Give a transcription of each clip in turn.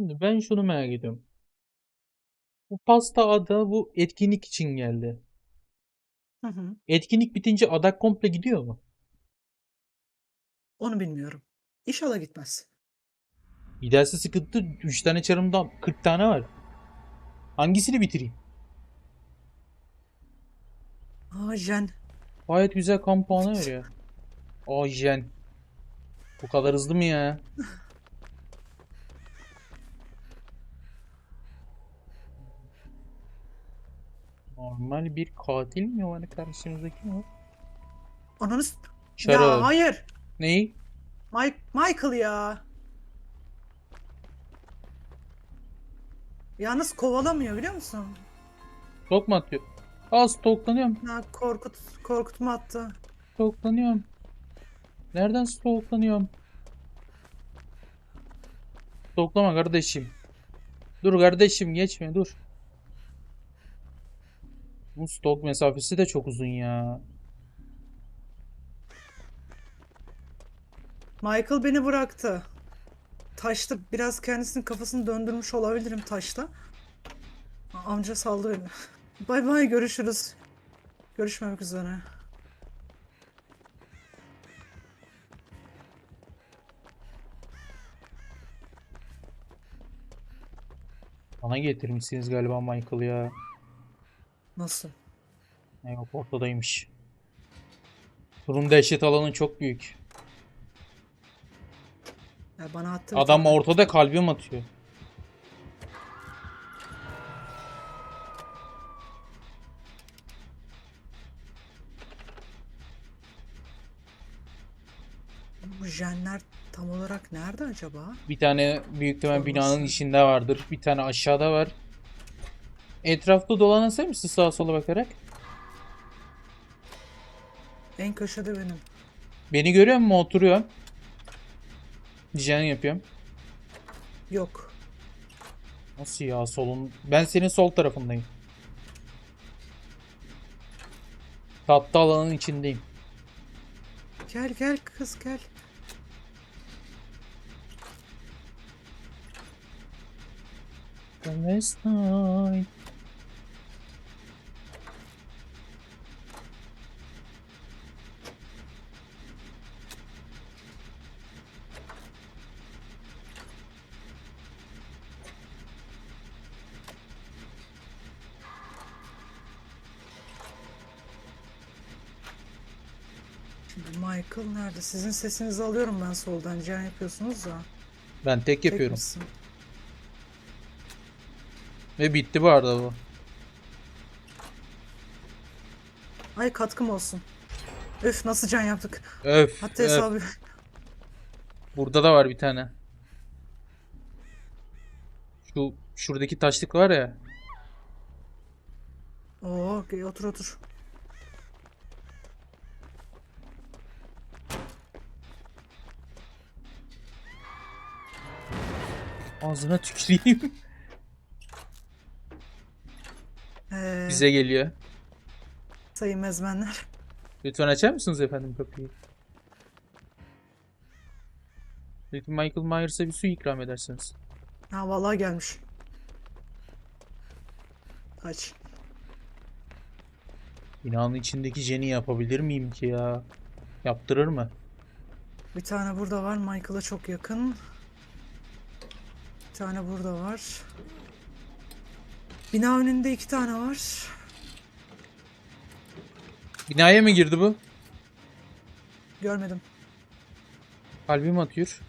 Şimdi ben şunu merak ediyorum. Bu pasta ada bu etkinlik için geldi. Hı hı. Etkinlik bitince adak komple gidiyor mu? Onu bilmiyorum. İnşallah gitmez. Giderse sıkıntı 3 tane çarımda 40 tane var. Hangisini bitireyim? Aa Jen. Gayet güzel kamp puanı veriyor. O jen. Bu kadar hızlı mı ya? Normal bir katil mi var karşımızdaki mi? Ananı s- Şarı. Ya hayır. Neyi? Mike, Michael ya. Yalnız kovalamıyor biliyor musun? Stok mu atıyor? Aa stoklanıyorum. Ha, korkut, korkutma attı. Stoklanıyorum. Nereden stoklanıyorum? Stoklama kardeşim. Dur kardeşim geçme dur. Bu stok mesafesi de çok uzun ya. Michael beni bıraktı. Taşta biraz kendisinin kafasını döndürmüş olabilirim taşta. Amca saldı beni. Bay bay görüşürüz. Görüşmemek üzere. Bana getirmişsiniz galiba Michael ya. Nasıl? Ne yok ortadaymış. Durum dehşet alanı çok büyük. Ya bana attı. Adam ortada kalbim atıyor. Bu jenler tam olarak nerede acaba? Bir tane büyük Olmasın. binanın içinde vardır. Bir tane aşağıda var. Etrafta dolanasar mısın sağa sola bakarak? En köşede benim. Beni görüyor musun? Oturuyorum. Dijen yapıyorum. Yok. Nasıl ya solun? Ben senin sol tarafındayım. Tatlı alanın içindeyim. Gel gel kız gel. The last night. Şimdi Michael nerede? Sizin sesinizi alıyorum ben soldan. Can yapıyorsunuz da. Ben tek Tek yapıyorum. misin? Ve bitti bu arada bu. Ay katkım olsun. Öf nasıl can yaptık. Öf. Hatta öf. hesabı. Burada da var bir tane. Şu şuradaki taşlık var ya. Oo gel otur otur. Ağzına tüküreyim. Ee, Bize geliyor. sayın mezmenler. Lütfen açar mısınız efendim kapıyı? Lütfen Michael Myers'a bir su ikram ederseniz. Ha vallahi gelmiş. Aç. Binanın içindeki Jen'i yapabilir miyim ki ya? Yaptırır mı? Bir tane burada var. Michael'a çok yakın. Tane burada var. Bina önünde iki tane var. Binaya mı girdi bu? Görmedim. Kalbim atıyor.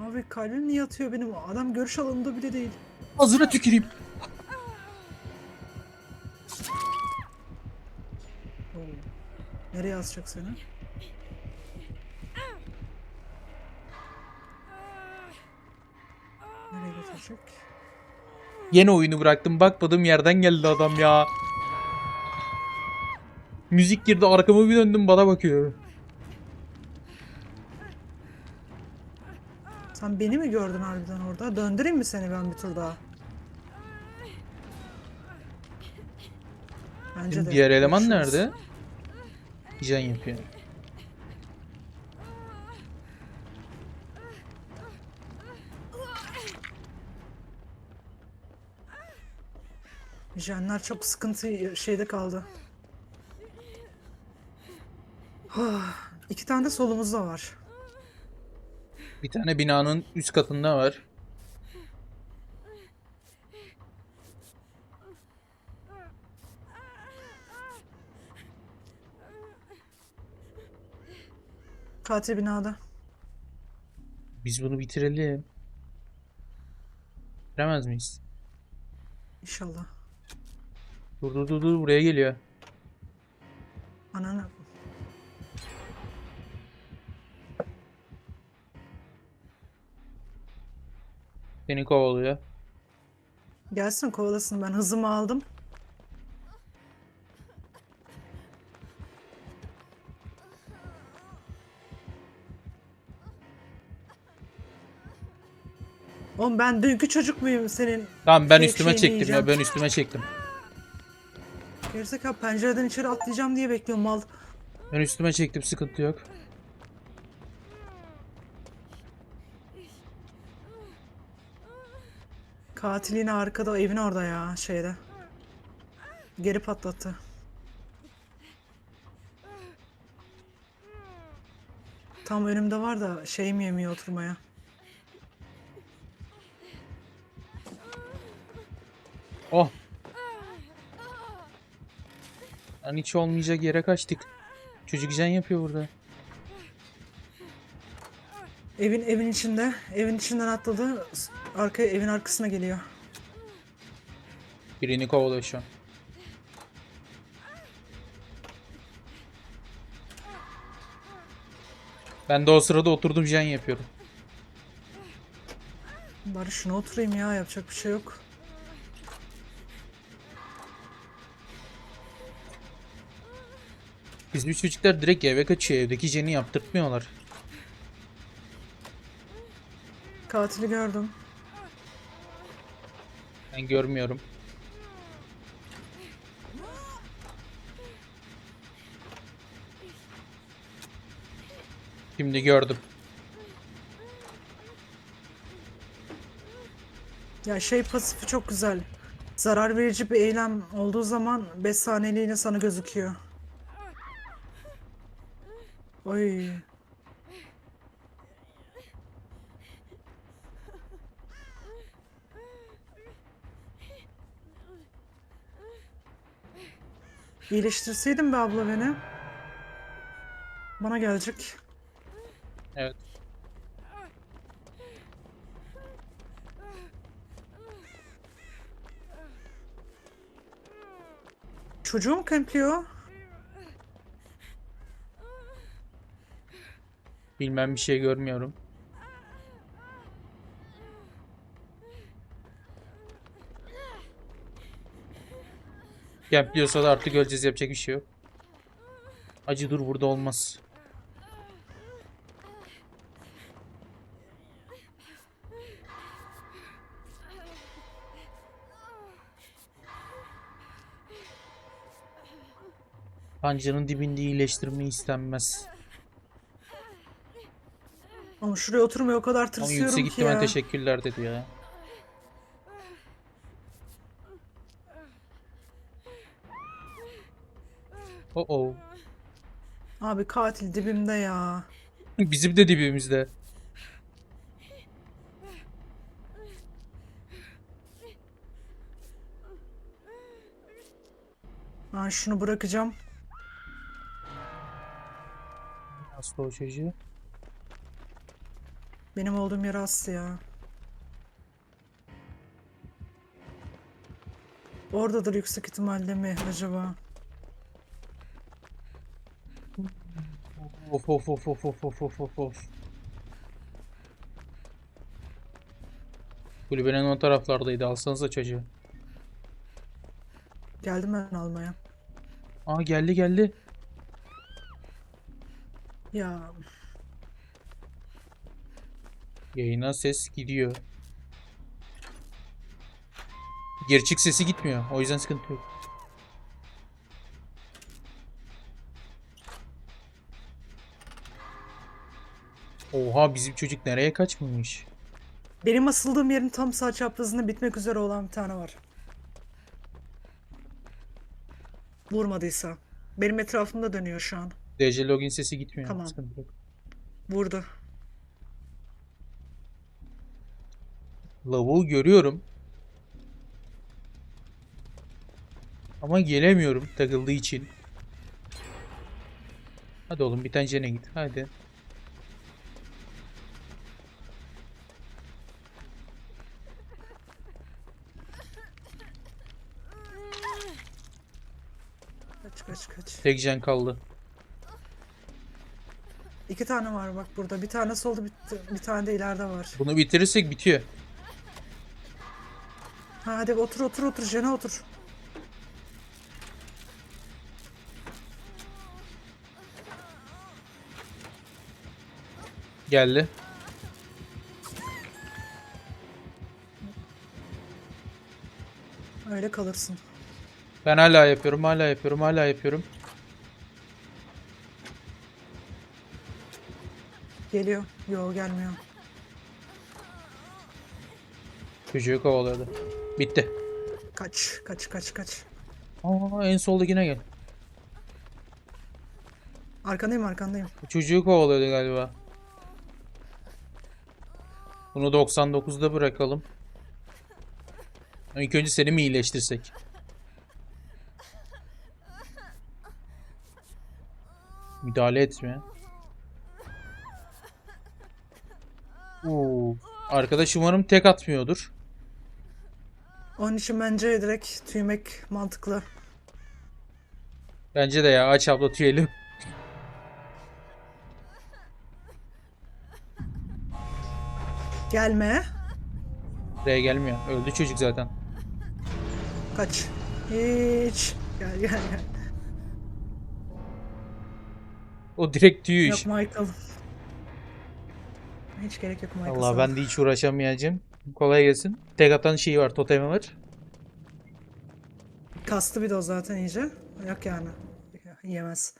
Abi kalbim niye atıyor benim? Adam görüş alanında bile değil. Ağzına tüküreyim. Nereye asacak seni? Nereye götürecek? Yine oyunu bıraktım. Bakmadığım yerden geldi adam ya. Müzik girdi arkamı bir döndüm bana bakıyor. Sen beni mi gördün harbiden orada? Döndüreyim mi seni ben bir tur daha? Bence de. Diğer eleman nerede? Can yapıyor. Jenler çok sıkıntı şeyde kaldı. Ah, İki tane de solumuzda var. Bir tane binanın üst katında var. Katil binada. Biz bunu bitirelim. Bitiremez miyiz? İnşallah. Dur dur dur dur buraya geliyor. Ananı. Seni kovalıyor. Gelsin kovalasın ben hızımı aldım. Oğlum ben dünkü çocuk muyum senin? Tamam ben Fake üstüme çektim yiyeceğim. ya ben üstüme çektim. Gerizekalı pencereden içeri atlayacağım diye bekliyorum mal. Ben üstüme çektim sıkıntı yok. Katil yine arkada evin orada ya şeyde. Geri patlattı. Tam önümde var da şeyim yemiyor oturmaya. Oh. Lan hiç olmayacak yere kaçtık. Çocuk can yapıyor burada. Evin evin içinde, evin içinden atladı. Arkaya evin arkasına geliyor. Birini kovalıyor şu an. Ben de o sırada oturdum can yapıyorum. Bari şuna oturayım ya yapacak bir şey yok. Bizim çocuklar direkt eve kaçıyor. Evdeki jeni yaptırtmıyorlar. Katili gördüm. Ben görmüyorum. Şimdi gördüm. Ya şey pasifi çok güzel. Zarar verici bir eylem olduğu zaman 5 saniyeliğine sana gözüküyor. Oy. İyileştirseydin be abla beni. Bana gelecek. Evet. Çocuğu mu kempliyor? Bilmem bir şey görmüyorum. Gempliyorsa da artık öleceğiz yapacak bir şey yok. Acı dur burada olmaz. Pancanın dibinde iyileştirme istenmez. Ama şuraya oturmaya o kadar Ama tırsıyorum yüksek ki ihtimal ya. teşekkürler dedi ya. Oh oh. Abi katil dibimde ya. Bizim de dibimizde. Ben şunu bırakacağım. Hasta o çocuğu. Benim olduğum yer Aslı ya. Oradadır yüksek ihtimalle mi acaba? Of of of of of of of of of. Kulübenin o taraflardaydı. Alsanıza çocuğu. Geldim ben almaya. Aa geldi geldi. Ya Yayına ses gidiyor. Gerçek sesi gitmiyor. O yüzden sıkıntı yok. Oha bizim çocuk nereye kaçmamış? Benim asıldığım yerin tam sağ çaprazında bitmek üzere olan bir tane var. Vurmadıysa. Benim etrafımda dönüyor şu an. DC login sesi gitmiyor. Tamam. Sıkıntı. Vurdu. Lavuğu görüyorum. Ama gelemiyorum takıldığı için. Hadi oğlum bir tane git. Hadi. Kaç kaç kaç. Tek can kaldı. İki tane var bak burada. Bir tane solda bir, bir tane de ileride var. Bunu bitirirsek bitiyor. Ha, hadi otur otur otur. Jene otur. Geldi. Öyle kalırsın. Ben hala yapıyorum, hala yapıyorum, hala yapıyorum. Geliyor. Yo gelmiyor. Çocuğu kovalıyordu. Bitti. Kaç kaç kaç kaç. Aa, en soldakine gel. Arkandayım arkandayım. Çocuğu kovalıyordu galiba. Bunu 99'da bırakalım. İlk önce seni mi iyileştirsek? Müdahale etme. Oo. Arkadaş umarım tek atmıyordur. Onun için bence direkt tüymek mantıklı. Bence de ya aç abla tüyelim. Gelme. Buraya gelmiyor. Öldü çocuk zaten. Kaç. Hiç. Gel gel gel. O direkt tüyü Yok iş. Michael. Hiç gerek yok Michael. Allah sana. ben de hiç uğraşamayacağım. Kolay gelsin. Tek atan şeyi var, totemi var. Kastı bir de o zaten iyice. Yok yani. Yemez.